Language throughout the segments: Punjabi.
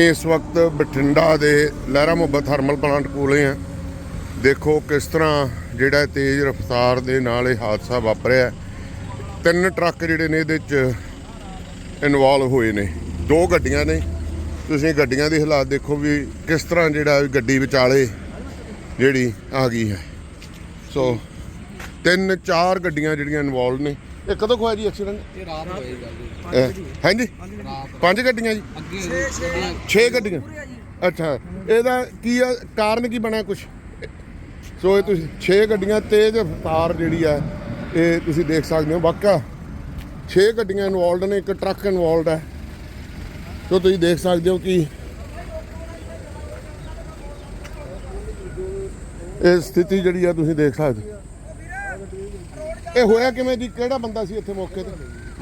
ਇਸ ਵਕਤ ਬਠਿੰਡਾ ਦੇ ਲਹਿਰਾ ਮੁਹੱਬਤ ਥਰਮਲ ਪਲਾਂਟ ਕੋਲੇ ਆ। ਦੇਖੋ ਕਿਸ ਤਰ੍ਹਾਂ ਜਿਹੜਾ ਤੇਜ਼ ਰਫ਼ਤਾਰ ਦੇ ਨਾਲ ਇਹ ਹਾਦਸਾ ਵਾਪਰਿਆ ਤਿੰਨ ਟਰੱਕ ਜਿਹੜੇ ਨੇ ਇਹਦੇ 'ਚ ਇਨਵੋਲਵ ਹੋਏ ਨੇ। ਦੋ ਗੱਡੀਆਂ ਨੇ। ਤੁਸੀਂ ਗੱਡੀਆਂ ਦੇ ਹਾਲਾਤ ਦੇਖੋ ਵੀ ਕਿਸ ਤਰ੍ਹਾਂ ਜਿਹੜਾ ਗੱਡੀ ਵਿਚਾਲੇ ਜਿਹੜੀ ਆ ਗਈ ਹੈ। ਸੋ ਤਿੰਨ ਚਾਰ ਗੱਡੀਆਂ ਜਿਹੜੀਆਂ ਇਨਵੋਲਵ ਨੇ। ਇਹ ਕਦੋਂ ਹੋਇਆ ਜੀ ਐਕਸੀਡੈਂਟ ਇਹ ਰਾਤ ਹੋਈ ਗੱਲ ਜੀ। ਹਾਂਜੀ? ਪੰਜ ਗੱਡੀਆਂ ਜੀ? ਅੱਗੇ ਗੱਡੀਆਂ। 6 ਗੱਡੀਆਂ? ਅੱਛਾ ਇਹਦਾ ਕੀ ਆ ਕਾਰਨ ਕੀ ਬਣਿਆ ਕੁਝ ਸੋ ਇਹ ਤੁਸੀਂ 6 ਗੱਡੀਆਂ ਤੇਜ਼ ਰਫ਼ਤਾਰ ਜਿਹੜੀ ਆ ਇਹ ਤੁਸੀਂ ਦੇਖ ਸਕਦੇ ਹੋ ਵਾਕਾ 6 ਗੱਡੀਆਂ ਇਨਵੋਲਡ ਨੇ ਇੱਕ ਟਰੱਕ ਇਨਵੋਲਡ ਹੈ। ਸੋ ਤੁਸੀਂ ਦੇਖ ਸਕਦੇ ਹੋ ਕਿ ਇਹ ਸਥਿਤੀ ਜਿਹੜੀ ਆ ਤੁਸੀਂ ਦੇਖ ਸਕਦੇ ਹੋ। ਇਹ ਹੋਇਆ ਕਿਵੇਂ ਜੀ? ਕਿਹੜਾ ਬੰਦਾ ਸੀ ਇੱਥੇ ਮੌਕੇ ਤੇ?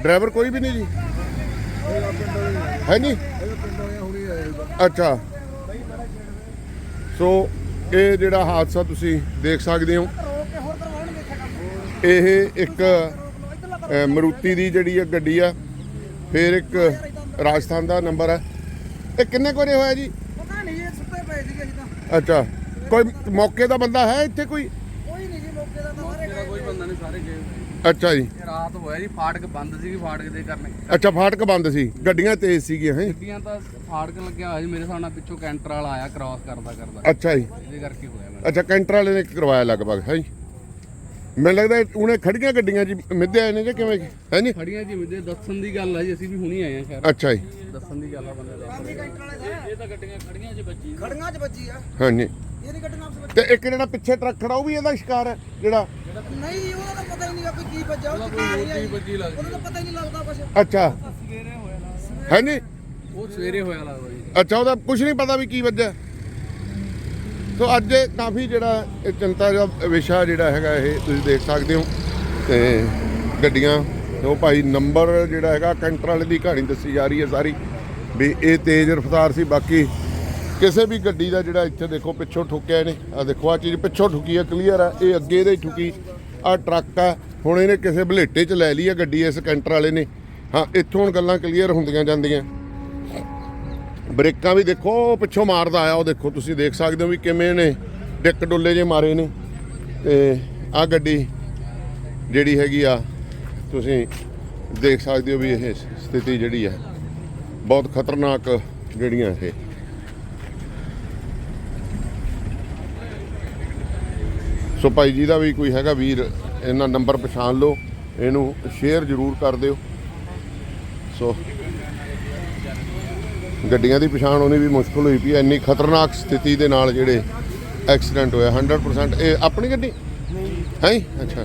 ਡਰਾਈਵਰ ਕੋਈ ਵੀ ਨਹੀਂ ਜੀ? ਹੈ ਨਹੀਂ? ਅੱਛਾ। ਸੋ ਇਹ ਜਿਹੜਾ ਹਾਦਸਾ ਤੁਸੀਂ ਦੇਖ ਸਕਦੇ ਹੋ ਇਹ ਇੱਕ ਮਰੂਤੀ ਦੀ ਜਿਹੜੀ ਹੈ ਗੱਡੀ ਆ ਫਿਰ ਇੱਕ ਰਾਜਸਥਾਨ ਦਾ ਨੰਬਰ ਹੈ। ਇਹ ਕਿੰਨੇ ਕੁ ਵਜੇ ਹੋਇਆ ਜੀ? ਪਤਾ ਨਹੀਂ ਜੀ ਸੁੱਤੇ ਪਏ ਸੀਗੇ ਅਸੀਂ ਤਾਂ। ਅੱਛਾ। ਕੋਈ ਮੌਕੇ ਦਾ ਬੰਦਾ ਹੈ ਇੱਥੇ ਕੋਈ? ਕੋਈ ਨਹੀਂ ਜੀ ਮੌਕੇ ਦਾ ਤਾਂ ਬੰਦਾ ਨਹੀਂ ਸਾਰੇ ਗਏ ਅੱਛਾ ਜੀ। ਇਹ ਰਾਤ ਹੋਇਆ ਜੀ ਫਾਟਕ ਬੰਦ ਸੀਗੀ ਫਾਟਕ ਦੇ ਕਰਨੇ। ਅੱਛਾ ਫਾਟਕ ਬੰਦ ਸੀ। ਗੱਡੀਆਂ ਤੇਜ਼ ਸੀਗੀਆਂ ਹੈ? ਗੱਡੀਆਂ ਤਾਂ ਫਾਟਕ ਲੱਗਿਆ ਹੋਇਆ ਜੀ ਮੇਰੇ ਨਾਲ ਪਿੱਛੋਂ ਕੈਂਟਰ ਵਾਲਾ ਆਇਆ ਕ੍ਰਾਸ ਕਰਦਾ ਕਰਦਾ। ਅੱਛਾ ਜੀ। ਇਹਦੇ ਕਰਕੇ ਹੋਇਆ ਮੇਰਾ ਅੱਛਾ ਕੈਂਟਰ ਵਾਲੇ ਨੇ ਕਰਵਾਇਆ ਲਗਭਗ ਹੈ? ਜੀ ਮੈਨੂੰ ਲੱਗਦਾ ਉਹਨੇ ਖੜੀਆਂ ਗੱਡੀਆਂ ਜੀ ਮਿੱਧੇ ਆਏ ਨੇ ਜਾਂ ਕਿਵੇਂ? ਹੈ ਜੀ? ਖੜੀਆਂ ਜੀ ਮੇਰੇ ਦੱਸਣ ਦੀ ਗੱਲ ਆ ਜੀ ਅਸੀਂ ਵੀ ਹੁਣੀ ਆਏ ਆ ਸ਼ਹਿਰ। ਅੱਛਾ ਜੀ। ਦੱਸਣ ਦੀ ਗੱਲ ਆ ਬੰਦੇ ਦਾ। ਇਹ ਤਾਂ ਗੱਡੀਆਂ ਖੜੀਆਂ 'ਚ ਬੱਜੀ ਖੜੀਆਂ 'ਚ ਵੱਜੀ ਆ। ਹਾਂਜੀ। ਇਹ ਨਹੀਂ ਗੱਡੀਆਂ ਤੇ ਇੱਕ ਜਿਹੜਾ ਪਿੱਛੇ ਟਰੱਕ ਖੜਾ ਉਹ ਵੀ ਇਹਦਾ ਸ਼ਿਕਾਰ ਹੈ ਜਿਹੜਾ ਵਿੱਚ ਨਹੀਂ ਉਹਦਾ ਤਾਂ ਪਤਾ ਹੀ ਨਹੀਂ ਵੀ ਕੀ ਵੱਜਾ ਉਹ ਕੀ ਨਹੀਂ ਆਈ ਬੱਜੀ ਲੱਗਦੀ ਉਹਦਾ ਤਾਂ ਪਤਾ ਹੀ ਨਹੀਂ ਲੱਗਦਾ ਕੁਛ। ਅੱਛਾ। ਸਵੇਰੇ ਹੋਇਆ ਹੈ ਜੀ ਉਹ ਸਵੇਰੇ ਹੋਇਆ ਲੱਗਦਾ ਜੀ। ਅੱਛਾ ਉਹਦਾ ਕੁਝ ਨਹੀਂ ਪਤਾ ਵੀ ਕੀ ਵੱਜਾ ਸੋ ਅੱਜ ਇਹ ਕਾਫੀ ਜਿਹੜਾ ਇਹ ਚਿੰਤਾ ਦਾ ਵਿਸ਼ਾ ਜਿਹੜਾ ਹੈਗਾ ਇਹ ਤੁਸੀਂ ਦੇਖ ਸਕਦੇ ਹੋ। ਤੇ ਗੱਡੀਆਂ ਤੇ ਉਹ ਭਾਈ ਨੰਬਰ ਜਿਹੜਾ ਹੈਗਾ ਕੈਂਟਰ ਵਾਲੇ ਦੀ ਕਹਾਣੀ ਦੱਸੀ ਜਾ ਰਹੀ ਹੈ ਸਾਰੀ। ਵੀ ਇਹ ਤੇਜ਼ ਰਫ਼ਤਾਰ ਸੀ ਬਾਕੀ ਕਿਸੇ ਵੀ ਗੱਡੀ ਦਾ ਜਿਹੜਾ ਇੱਥੇ ਦੇਖੋ ਪਿੱਛੋਂ ਠੁੱਕਿਆ ਨੇ ਆ ਦੇਖੋ ਆ ਚੀਜ਼ ਪਿੱਛੋਂ ਠੁੱਕੀ ਹੈ ਕਲੀਅਰ ਆ। ਇਹ ਅੱਗੇ ਦੇ ਠੁੱਕੀ। ਆ ਟਰੱਕ ਆ, ਹੁਣ ਇਹਨੇ ਕਿਸੇ ਬਲੇਟੇ 'ਚ ਲੈ ਲਈ ਆ ਗੱਡੀ ਇਸ ਕੈਂਟਰ ਵਾਲੇ ਨੇ। ਹਾਂ, ਇੱਥੋਂ ਹੁਣ ਗੱਲਾਂ ਕਲੀਅਰ ਹੁੰਦੀਆਂ ਜਾਂਦੀਆਂ। ਬ੍ਰੇਕਾਂ ਵੀ ਦੇਖੋ, ਪਿੱਛੋਂ ਮਾਰਦਾ ਆਇਆ ਉਹ ਦੇਖੋ, ਤੁਸੀਂ ਦੇਖ ਸਕਦੇ ਹੋ ਵੀ ਕਿਵੇਂ ਨੇ, ਡਿੱਕ ਡੁੱਲੇ ਜੇ ਮਾਰੇ ਨੇ। ਤੇ ਆ ਗੱਡੀ ਜਿਹੜੀ ਹੈਗੀ ਆ, ਤੁਸੀਂ ਦੇਖ ਸਕਦੇ ਹੋ ਵੀ ਇਹ ਸਥਿਤੀ ਜਿਹੜੀ ਹੈ ਬਹੁਤ ਖਤਰਨਾਕ ਜਿਹੜੀਆਂ ਇਹ। ਸੋ ਭਾਈ ਜੀ ਦਾ ਵੀ ਕੋਈ ਹੈਗਾ ਵੀਰ ਇਹਨਾਂ ਨੰਬਰ ਪਛਾਣ ਲਓ ਇਹਨੂੰ ਸ਼ੇਅਰ ਜ਼ਰੂਰ ਕਰ ਦਿਓ। ਸੋ ਗੱਡੀਆਂ ਦੀ ਪਛਾਣ ਹੋਣੀ ਵੀ ਮੁਸ਼ਕਲ ਹੋਈ ਪਈ ਹੈ ਇੰਨੀ ਖਤਰਨਾਕ ਸਥਿਤੀ ਦੇ ਨਾਲ ਜਿਹੜੇ ਐਕਸੀਡੈਂਟ ਹੋਇਆ 100% ਇਹ ਆਪਣੀ ਗੱਡੀ? ਹੈ ਅੱਛਾ।